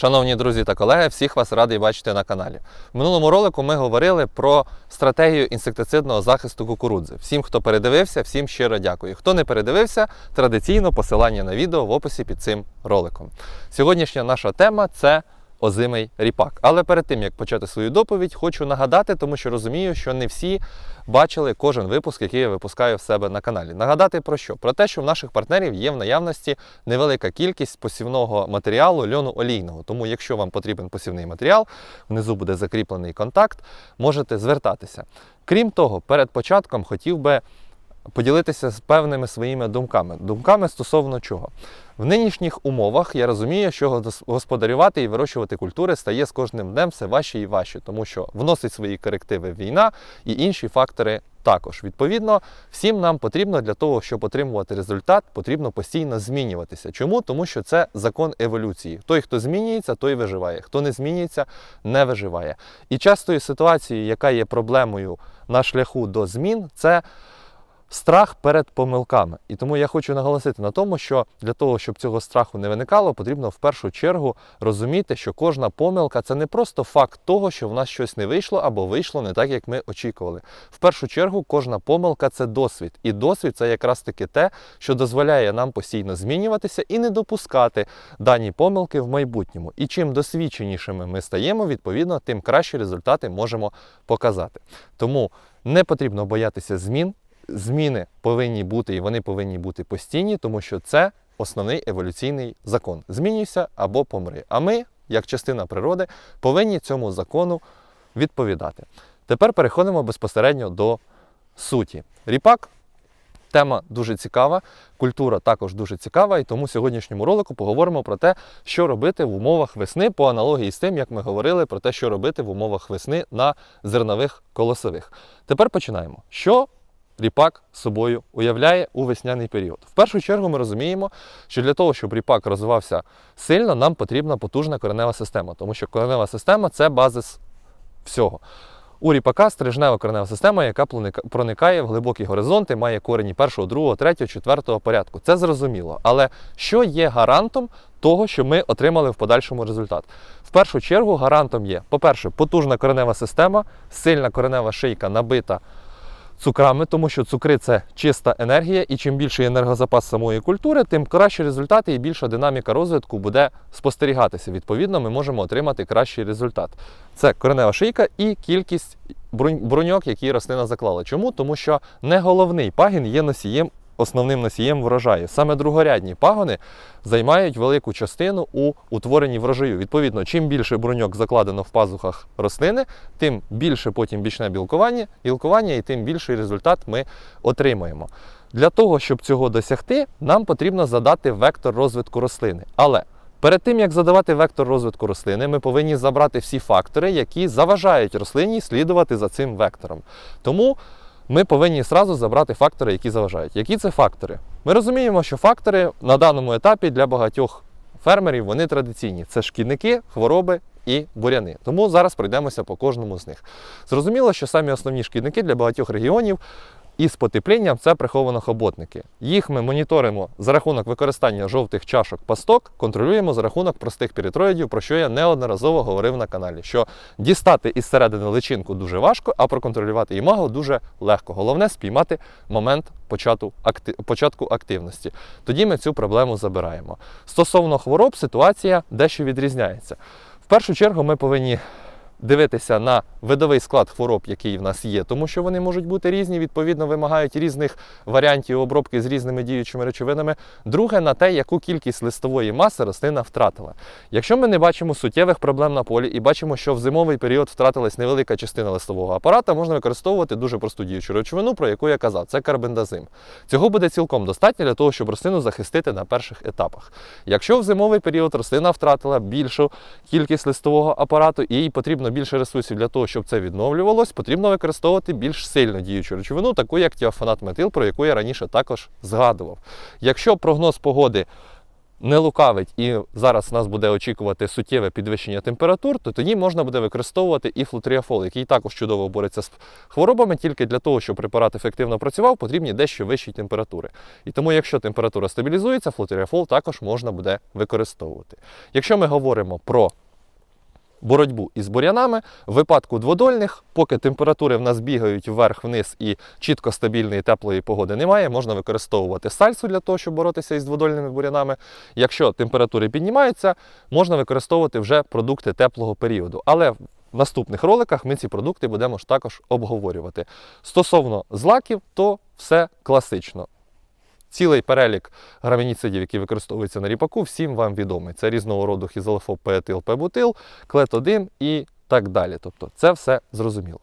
Шановні друзі та колеги, всіх вас радий бачити на каналі. В минулому ролику ми говорили про стратегію інсектицидного захисту кукурудзи. Всім, хто передивився, всім щиро дякую. Хто не передивився, традиційно посилання на відео в описі під цим роликом. Сьогоднішня наша тема це озимий ріпак. Але перед тим як почати свою доповідь, хочу нагадати, тому що розумію, що не всі бачили кожен випуск, який я випускаю в себе на каналі. Нагадати про що? Про те, що в наших партнерів є в наявності невелика кількість посівного матеріалу льону олійного. Тому, якщо вам потрібен посівний матеріал, внизу буде закріплений контакт, можете звертатися. Крім того, перед початком хотів би поділитися з певними своїми думками. Думками стосовно чого. В нинішніх умовах я розумію, що господарювати і вирощувати культури стає з кожним днем все важче і важче, тому що вносить свої корективи війна і інші фактори також. Відповідно, всім нам потрібно для того, щоб отримувати результат, потрібно постійно змінюватися. Чому? Тому що це закон еволюції. Той, хто змінюється, той виживає. Хто не змінюється, не виживає. І частою ситуацією, яка є проблемою на шляху до змін, це страх перед помилками. І тому я хочу наголосити на тому, що для того, щоб цього страху не виникало, потрібно в першу чергу розуміти, що кожна помилка це не просто факт того, що в нас щось не вийшло або вийшло не так, як ми очікували. В першу чергу, кожна помилка це досвід. І досвід це якраз таки те, що дозволяє нам постійно змінюватися і не допускати дані помилки в майбутньому. І чим досвідченішими ми стаємо, відповідно, тим кращі результати можемо показати. Тому не потрібно боятися змін зміни повинні бути і вони повинні бути постійні, тому що це основний еволюційний закон. Змінюйся або помри. А ми, як частина природи, повинні цьому закону відповідати. Тепер переходимо безпосередньо до суті. Ріпак. Тема дуже цікава, культура також дуже цікава, і тому в сьогоднішньому ролику поговоримо про те, що робити в умовах весни, по аналогії з тим, як ми говорили про те, що робити в умовах весни на зернових колосових. Тепер починаємо. Що ріпак собою уявляє у весняний період. В першу чергу ми розуміємо, що для того, щоб ріпак розвивався сильно, нам потрібна потужна коренева система, тому що коренева система це базис всього. У ріпака стрижнева коренева система, яка проникає в глибокі горизонти, має корені першого, другого, третього, четвертого порядку. Це зрозуміло. Але що є гарантом того, що ми отримали в подальшому результат? В першу чергу гарантом є, по-перше, потужна коренева система, сильна коренева шийка набита цукрами, тому що цукри це чиста енергія, і чим більший енергозапас самої культури, тим кращі результати і більша динаміка розвитку буде спостерігатися. Відповідно, ми можемо отримати кращий результат. Це коренева шийка і кількість брунь- бруньок, які рослина заклала. Чому? Тому що не головний пагін є носієм. Основним носієм врожаю. Саме другорядні пагони займають велику частину у утворенні врожаю. Відповідно, чим більше бруньок закладено в пазухах рослини, тим більше потім бічне білкування, білкування і тим більший результат ми отримаємо. Для того, щоб цього досягти, нам потрібно задати вектор розвитку рослини. Але перед тим як задавати вектор розвитку рослини, ми повинні забрати всі фактори, які заважають рослині слідувати за цим вектором. Тому ми повинні зразу забрати фактори, які заважають. Які це фактори? Ми розуміємо, що фактори на даному етапі для багатьох фермерів вони традиційні: це шкідники, хвороби і буряни. Тому зараз пройдемося по кожному з них. Зрозуміло, що самі основні шкідники для багатьох регіонів. Із потеплінням це приховано хоботники. Їх ми моніторимо за рахунок використання жовтих чашок пасток, контролюємо за рахунок простих піритроїдів, про що я неодноразово говорив на каналі. Що дістати із середини личинку дуже важко, а проконтролювати імаго дуже легко. Головне спіймати момент початку активності. Тоді ми цю проблему забираємо. Стосовно хвороб, ситуація дещо відрізняється. В першу чергу ми повинні дивитися на видовий склад хвороб, який в нас є, тому що вони можуть бути різні, відповідно, вимагають різних варіантів обробки з різними діючими речовинами. Друге, на те, яку кількість листової маси рослина втратила. Якщо ми не бачимо суттєвих проблем на полі і бачимо, що в зимовий період втратилась невелика частина листового апарата, можна використовувати дуже просту діючу речовину, про яку я казав, це карбендазим. Цього буде цілком достатньо для того, щоб рослину захистити на перших етапах. Якщо в зимовий період рослина втратила більшу кількість листового апарату і їй потрібно більше ресурсів для того, щоб це відновлювалось, потрібно використовувати більш сильно діючу речовину, таку як тіофанат метил, про яку я раніше також згадував. Якщо прогноз погоди не лукавить і зараз нас буде очікувати суттєве підвищення температур, то тоді можна буде використовувати і флутріафол, який також чудово бореться з хворобами. Тільки для того, щоб препарат ефективно працював, потрібні дещо вищі температури. І тому, якщо температура стабілізується, флутріафол також можна буде використовувати. Якщо ми говоримо про боротьбу із бур'янами. В випадку дводольних, поки температури в нас бігають вверх-вниз і чітко стабільної теплої погоди немає, можна використовувати сальсу для того, щоб боротися із дводольними бур'янами. Якщо температури піднімаються, можна використовувати вже продукти теплого періоду. Але в наступних роликах ми ці продукти будемо ж також обговорювати. Стосовно злаків, то все класично. Цілий перелік грамініцидів, які використовуються на ріпаку, всім вам відомий. Це різного роду хізолофоб, петил, пебутил, клетодим і так далі. Тобто це все зрозуміло.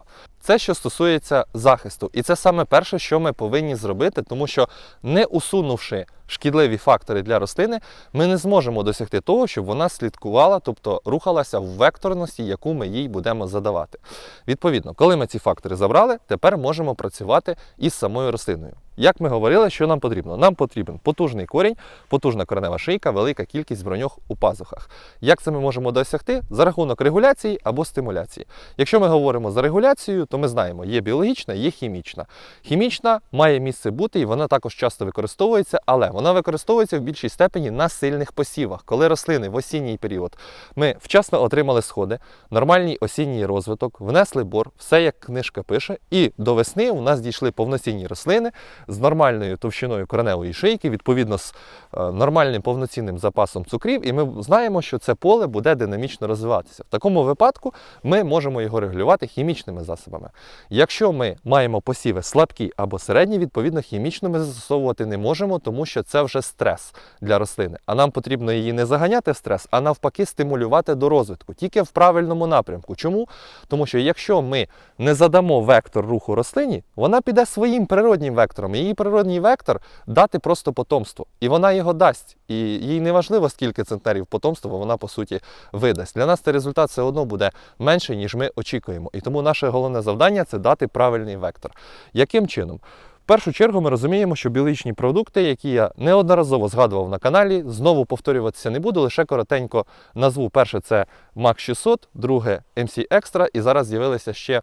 Це що стосується захисту, і це саме перше, що ми повинні зробити, тому що не усунувши шкідливі фактори для рослини, ми не зможемо досягти того, щоб вона слідкувала, тобто рухалася в векторності, яку ми їй будемо задавати. Відповідно, коли ми ці фактори забрали, тепер можемо працювати із самою рослиною. Як ми говорили, що нам потрібно? Нам потрібен потужний корінь, потужна коренева шийка, велика кількість броньох у пазухах. Як це ми можемо досягти? За рахунок регуляції або стимуляції. Якщо ми говоримо за регуляцію, то ми знаємо, є біологічна, є хімічна. Хімічна має місце бути і вона також часто використовується, але вона використовується в більшій степені на сильних посівах, коли рослини в осінній період ми вчасно отримали сходи, нормальний осінній розвиток, внесли бор, все як книжка пише, і до весни у нас дійшли повноцінні рослини з нормальною товщиною кореневої шийки, відповідно з е, нормальним повноцінним запасом цукрів, і ми знаємо, що це поле буде динамічно розвиватися. В такому випадку ми можемо його регулювати хімічними засобами. Якщо ми маємо посіви слабкі або середні, відповідно хімічно ми застосовувати не можемо, тому що це вже стрес для рослини. А нам потрібно її не заганяти в стрес, а навпаки, стимулювати до розвитку тільки в правильному напрямку. Чому? Тому що якщо ми не задамо вектор руху рослині, вона піде своїм природнім вектором. Її природній вектор дати просто потомство, і вона його дасть. І їй не важливо, скільки центнерів потомства вона по суті видасть. Для нас цей результат все одно буде менший, ніж ми очікуємо. І тому наше головне завдання це дати правильний вектор. Яким чином? В першу чергу ми розуміємо, що біологічні продукти, які я неодноразово згадував на каналі, знову повторюватися не буду, лише коротенько назву. Перше це MAC 600, друге MC Extra, і зараз з'явилися ще,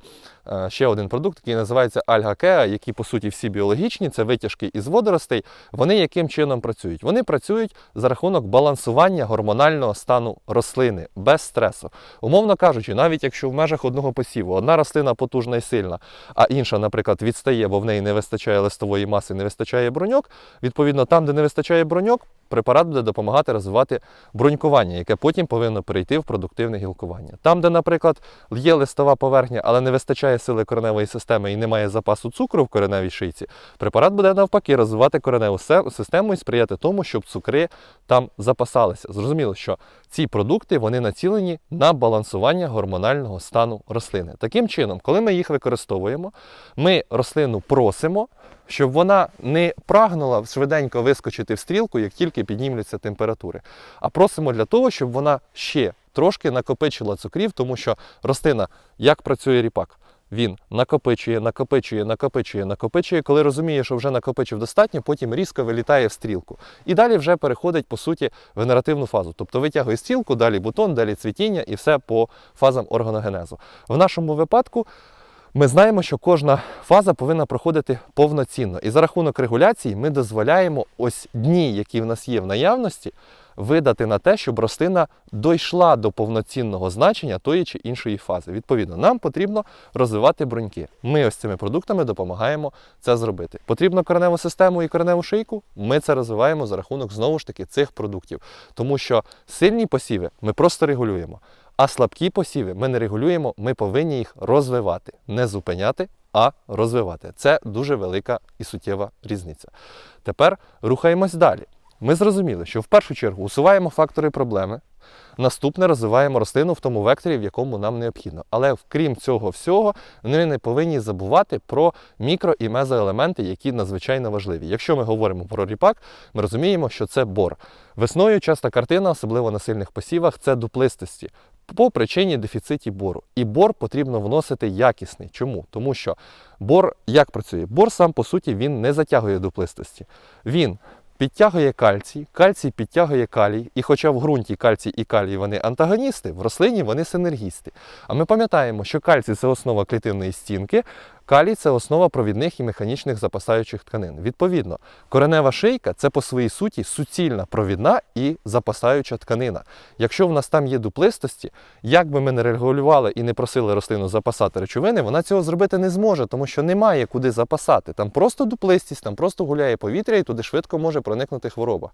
ще один продукт, який називається Kea, які по суті всі біологічні, це витяжки із водоростей. Вони яким чином працюють? Вони працюють за рахунок балансування гормонального стану рослини без стресу. Умовно кажучи, навіть якщо в межах одного посіву одна рослина потужна і сильна, а інша, наприклад, відстає, бо в неї не вистачає листової маси, не вистачає броньок. Відповідно, там, де не вистачає броньок, препарат буде допомагати розвивати бронькування, яке потім повинно перейти в продуктивне гілкування. Там, де, наприклад, є листова поверхня, але не вистачає сили кореневої системи і немає запасу цукру в кореневій шийці, препарат буде навпаки розвивати кореневу систему і сприяти тому, щоб цукри там запасалися. Зрозуміло, що ці продукти вони націлені на балансування гормонального стану рослини. Таким чином, коли ми їх використовуємо, ми рослину просимо, щоб вона не прагнула швиденько вискочити в стрілку, як тільки піднімуться температури, а просимо для того, щоб вона ще трошки накопичила цукрів, тому що рослина, як працює ріпак, він накопичує, накопичує, накопичує, накопичує. Коли розуміє, що вже накопичив достатньо, потім різко вилітає в стрілку. І далі вже переходить, по суті, в генеративну фазу. Тобто витягує стрілку, далі бутон, далі цвітіння і все по фазам органогенезу. В нашому випадку ми знаємо, що кожна фаза повинна проходити повноцінно. І за рахунок регуляції ми дозволяємо ось дні, які в нас є в наявності, видати на те, щоб рослина дійшла до повноцінного значення тої чи іншої фази. Відповідно, нам потрібно розвивати бруньки. Ми ось цими продуктами допомагаємо це зробити. Потрібно кореневу систему і кореневу шийку. Ми це розвиваємо за рахунок знову ж таки цих продуктів. Тому що сильні посіви ми просто регулюємо. А слабкі посіви ми не регулюємо, ми повинні їх розвивати, не зупиняти, а розвивати. Це дуже велика і суттєва різниця. Тепер рухаємось далі. Ми зрозуміли, що в першу чергу усуваємо фактори проблеми. Наступне розвиваємо рослину в тому векторі, в якому нам необхідно. Але крім цього всього, ми не повинні забувати про мікро і мезоелементи, які надзвичайно важливі. Якщо ми говоримо про ріпак, ми розуміємо, що це бор. Весною часта картина, особливо на сильних посівах, це дуплистості. По причині дефіциті бору. І бор потрібно вносити якісний. Чому? Тому що бор як працює? Бор сам по суті він не затягує дуплистості. Він підтягує кальцій, кальцій підтягує калій, і хоча в ґрунті кальцій і калій вони антагоністи, в рослині вони синергісти. А ми пам'ятаємо, що кальцій це основа клітинної стінки, калій це основа провідних і механічних запасаючих тканин. Відповідно, коренева шийка це по своїй суті суцільна провідна і запасаюча тканина. Якщо в нас там є дуплистості, як би ми не регулювали і не просили рослину запасати речовини, вона цього зробити не зможе, тому що немає куди запасати. Там просто дуплистість, там просто гуляє повітря, і туди швидко може проникнути хвороба.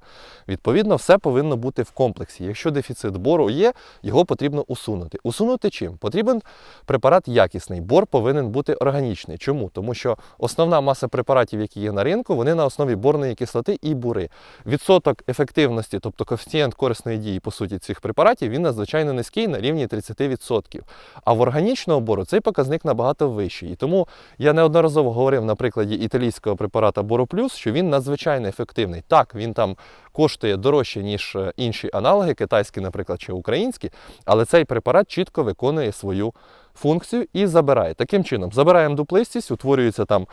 Відповідно, все повинно бути в комплексі. Якщо дефіцит бору є, його потрібно усунути. Усунути чим? Потрібен препарат якісний. Бор повинен бути органічний. Чому? Тому що основна маса препаратів, які є на ринку, вони на основі борної кислоти і бури. Відсоток ефективності, тобто коефіцієнт корисної дії по суті цих препаратів, він надзвичайно низький на рівні 30%. А в органічного бору цей показник набагато вищий. І тому я неодноразово говорив на прикладі італійського препарата Бороплюс, що він надзвичайно ефективний. Так, він там коштує дорожче, ніж е, інші аналоги, китайські, наприклад, чи українські, але цей препарат чітко виконує свою функцію і забирає. Таким чином, забираємо дуплистість, утворюється там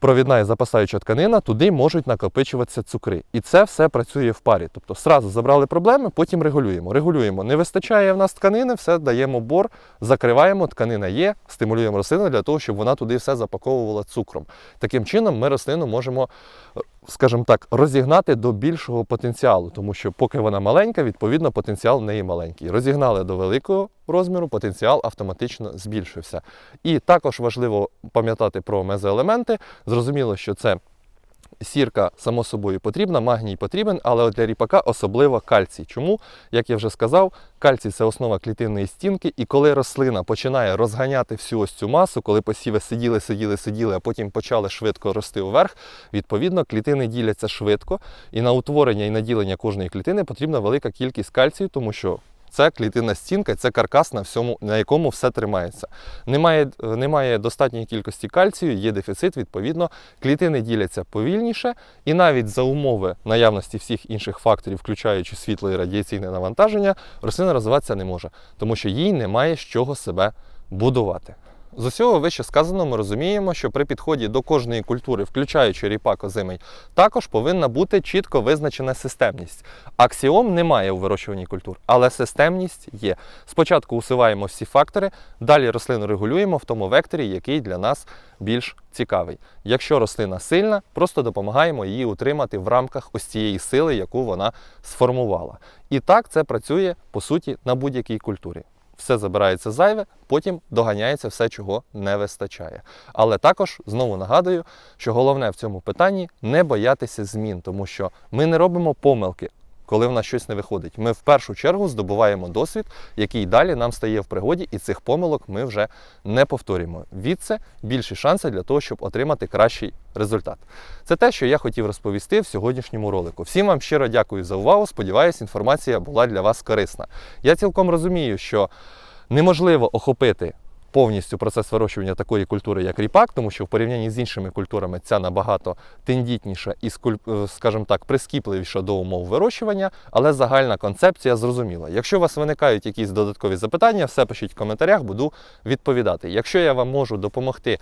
провідна і запасаюча тканина, туди можуть накопичуватися цукри. І це все працює в парі. Тобто, сразу забрали проблеми, потім регулюємо. Регулюємо. Не вистачає в нас тканини, все даємо бор, закриваємо, тканина є, стимулюємо рослину для того, щоб вона туди все запаковувала цукром. Таким чином, ми рослину можемо, е, скажімо так, розігнати до більшого потенціалу, тому що поки вона маленька, відповідно, потенціал в неї маленький. Розігнали до великого розміру, потенціал автоматично збільшився. І також важливо пам'ятати про мезоелементи. Зрозуміло, що це сірка, само собою, потрібна, магній потрібен, але для ріпака особливо кальцій. Чому? Як я вже сказав, кальцій це основа клітинної стінки, і коли рослина починає розганяти всю ось цю масу, коли посіви сиділи, сиділи, сиділи, а потім почали швидко рости вверх, відповідно, клітини діляться швидко, і на утворення і на ділення кожної клітини потрібна велика кількість кальцію, тому що це клітинна стінка, це каркас, на, всьому, на якому все тримається. Немає, е, немає достатньої кількості кальцію, є дефіцит, відповідно, клітини діляться повільніше, і навіть за умови наявності всіх інших факторів, включаючи світло і радіаційне навантаження, рослина розвиватися не може, тому що їй немає з чого себе будувати. З усього вище сказаного ми розуміємо, що при підході до кожної культури, включаючи ріпак озимий, також повинна бути чітко визначена системність. Аксіом немає у вирощуванні культур, але системність є. Спочатку усуваємо всі фактори, далі рослину регулюємо в тому векторі, який для нас більш цікавий. Якщо рослина сильна, просто допомагаємо її утримати в рамках ось цієї сили, яку вона сформувала. І так це працює по суті на будь-якій культурі все забирається зайве, потім доганяється все, чого не вистачає. Але також знову нагадую, що головне в цьому питанні не боятися змін, тому що ми не робимо помилки. Коли в нас щось не виходить, ми в першу чергу здобуваємо досвід, який далі нам стає в пригоді, і цих помилок ми вже не повторюємо. Від це більші шанси для того, щоб отримати кращий результат. Це те, що я хотів розповісти в сьогоднішньому ролику. Всім вам щиро дякую за увагу. Сподіваюсь, інформація була для вас корисна. Я цілком розумію, що неможливо охопити повністю процес вирощування такої культури, як ріпак, тому що в порівнянні з іншими культурами ця набагато тендітніша і, е, скажімо так, прискіпливіша до умов вирощування, але загальна концепція зрозуміла. Якщо у вас виникають якісь додаткові запитання, все пишіть в коментарях, буду відповідати. Якщо я вам можу допомогти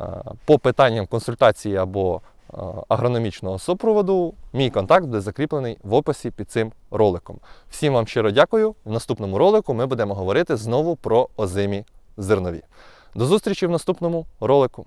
е, по питанням консультації або е, агрономічного супроводу, мій контакт буде закріплений в описі під цим роликом. Всім вам щиро дякую. В наступному ролику ми будемо говорити знову про озимі зернові. До зустрічі в наступному ролику.